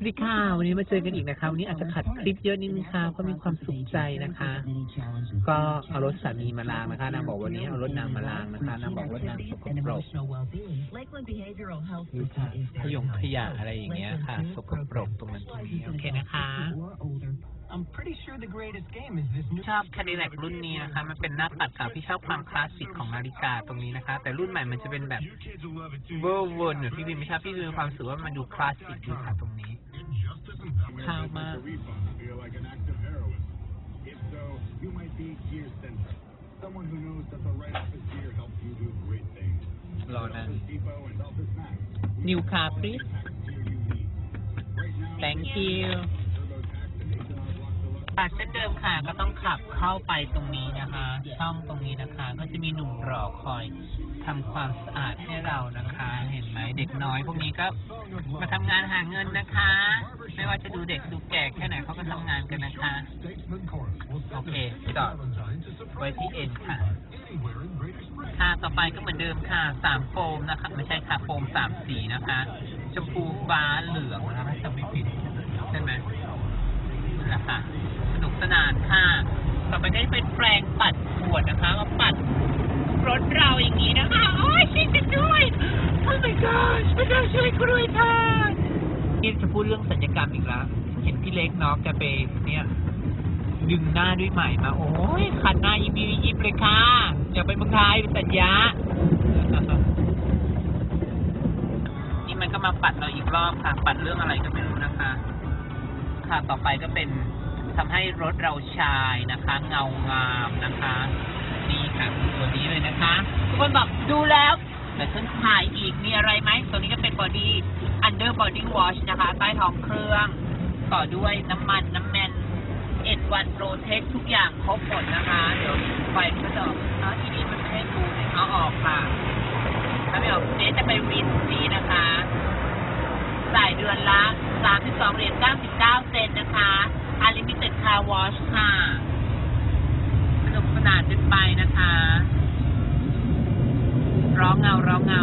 สวัสดีค่ะ วันนี้มาเจอกันอีกนะคะ วันนี้อาจจะขัดคลิปเยอะนิดนึงค่ะเพราะมีความสุขใจนะคะ ก็เอารถสามีมาล้างนะคะนางบอกวันนี้เอารถนางมาล้างนะคะนางบอกรถนางสกปรก Lakeland Behavioral Health ดู System ค่ะ is ข very ยงข kind. ยะอะไรอย่างเงี้ยค่ะสกปรกตรงนั้นตรงนี้โอเคนะคะ Or older. I'm pretty sure the greatest game is this new ชอบแคดิแลกรุ่นนี้นะคะ มันเป็นหน้าปัดค่ะพี่ชอบความคลาสสิกของนาฬิกาตรงนี้นะคะ แต่รุ่นใหม่มันจะเป็นแบบ You kids will love it too. เวอร์วนหรือพี่วินไม่ชอบพี่วินมีความรู้สึกว่ามันดูคลาสสิกดีค่ะตรงนี้ coma. Like if so, you might be gear center. Someone who knows that the right office gear helps you do great things. New Thank you. ค่ะเช่นเดิมค่ะก็ต้องขับเข้าไปตรงนี้นะคะ ช่องตรงนี้นะคะ ก็จะมีหนุ่มรอคอยทำความสะอาดให้เรานะคะ เห็นไหมเด็กน้อยพวกนี้ก็มาทำงานหาเงินนะคะ ไม่ว่าจะดูเด็กดูแก่แค่ไหนเขาก็ทำงานกันนะคะ โอเคจอดไว้ที่เอ็นค่ะ ค่ะต่อไปก็เหมือนเดิมค่ะสามโฟมนะคะ ไม่ใช่ค่ะโฟมสามสีนะคะชมพูฟ้าเหลืองนะคะถ้าจำไม่ผิดใช่ไหมนั่นแหละค่ะ สนุกสนานค่ะต่อไปก็จะเป็นแปรงปัดขวดนะคะมาปัดรถเราอย่างนี้นะคะโอ้ยช่วยกันด้วยโอ้ my god พระเจ้าช่วยกูด้วยค่ะนี่จะพูดเรื่องสัญญกรรมอีกแล้ว เห็นพี่เล็กเนาะแกไปเนี่ยดึงหน้าด้วยไหมมา โอ้ยขันหน้ายิบยิบยิบเลยค่ะอย่าไปเมืองไทยเป็นสัญญา นี่มันก็มาปัดเราอีกรอบค่ะ ปัดเรื่องอะไรก็ไม่รู้นะคะ ค่ะต่อไปก็เป็น ทำให้รถเราชายนะคะ เงางามนะคะนี่ค่ะตัวนี้เลยนะคะทุกคนบอกดูแล้วแต่ฉันถ่ายอีกมีอะไรไหมตัวนี้ก็เป็นบอดี้ under body wash นะคะ ใต้ท้องเครื่อง ต่อด้วยน้ำมันน้ำแมนเอ็ดวันโปรเทคทุกอย่างครบหมดนะคะเดี๋ยวไฟมันก็จะออกอ้าวทีนี้มันไม่ให้ดูเลยเอาออกค่ะถ้าไม่ออกเจ๊จะไปวินนี่นะคะจ่ายเดือนละ32เหรียญ99 เซนนะคะ Unlimited Car Wash ค่ะสนุกสนานจนไปนะคะ ร้องเงา ร้องเงา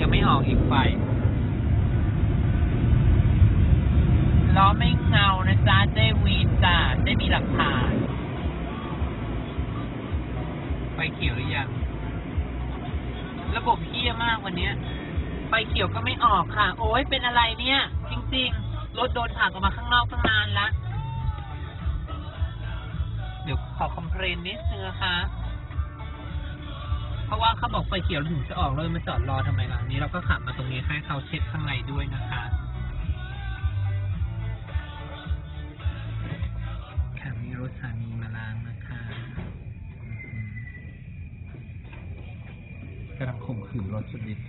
ยังไม่ออกอีกไฟล้อไม่เงานะจ๊ะเจวีจ้ะเจมีหลักฐานไฟเขียวหรือยัง ระบบเฮี้ยมากวันนี้ไฟเขียวก็ไม่ออกค่ะ โอ้ยเป็นอะไรเนี่ย จริง ๆ รถโดนผลักออกมาข้างนอกตั้งนานละ เดี๋ยวขอคอมเพลนนิดนึงนะคะ เพราะว่าเขาบอกไฟเขียวถึงจะออกเลยมาจอดรอทำไมล่ะนี้เราก็ขับมาตรงนี้ให้เขาเช็ดข้างในด้วยนะคะค่ะมีรถสามีมาล้างนะคะกำลังข่มขืนรถสุดฤทธิ์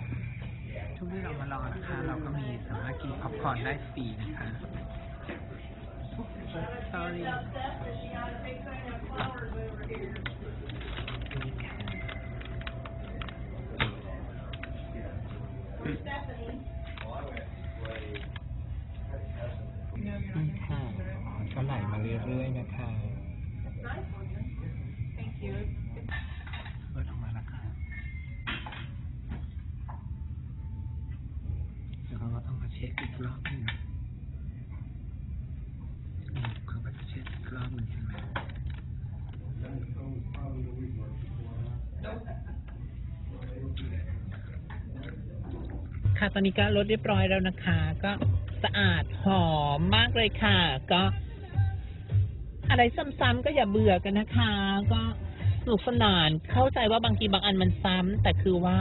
ทุกที่เรามารอนะคะ เราก็มีสามารถกินพ็อปคอร์นได้ฟรีนะคะ sorry นี่ค่ะก็ไหลมาเรื่อยๆนะคะเปิดออกมาแล้วค่ะเดี๋ยว เราก็ต้องมาเช็คอีกรอบหนึงอืมเขาก็จะเช็คอีกรอบหนึ่งเห็นไหมค่ะ ตอนนี้ก็รถเรียบร้อยแล้วนะคะ ก็สะอาดหอมมากเลยค่ะ ก็ อะไรซ้ำๆก็อย่าเบื่อกันนะคะ ก็สนุกสนาน เข้าใจว่าบางทีบางอันมันซ้ำแต่คือว่า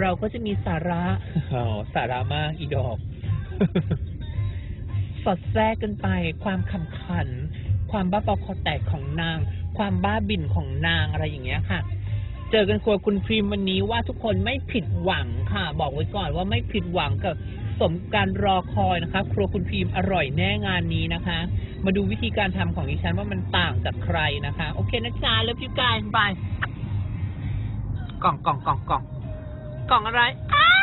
เราก็จะมีสาระอ๋อสาระมากอีดอก สอดแทรกกันไป ความขำขัน ความบ้าบอคอแตกของนาง ความบ้าบิ่นของนางอะไรอย่างเงี้ยค่ะ เจอกันครัวคุณพรีมวันนี้ว่าทุกคนไม่ผิดหวังค่ะ บอกไว้ก่อนว่าไม่ผิดหวังกับสมการรอคอยนะคะ ครัวคุณพีมอร่อยแน่งานนี้นะคะ มาดูวิธีการทำของดิฉันว่ามันต่างจากใครนะคะ โอเคนะจ๊ะแล้วพี่กายบายกล่องกล่องกล่องกล่องกล่องอะไรอ้า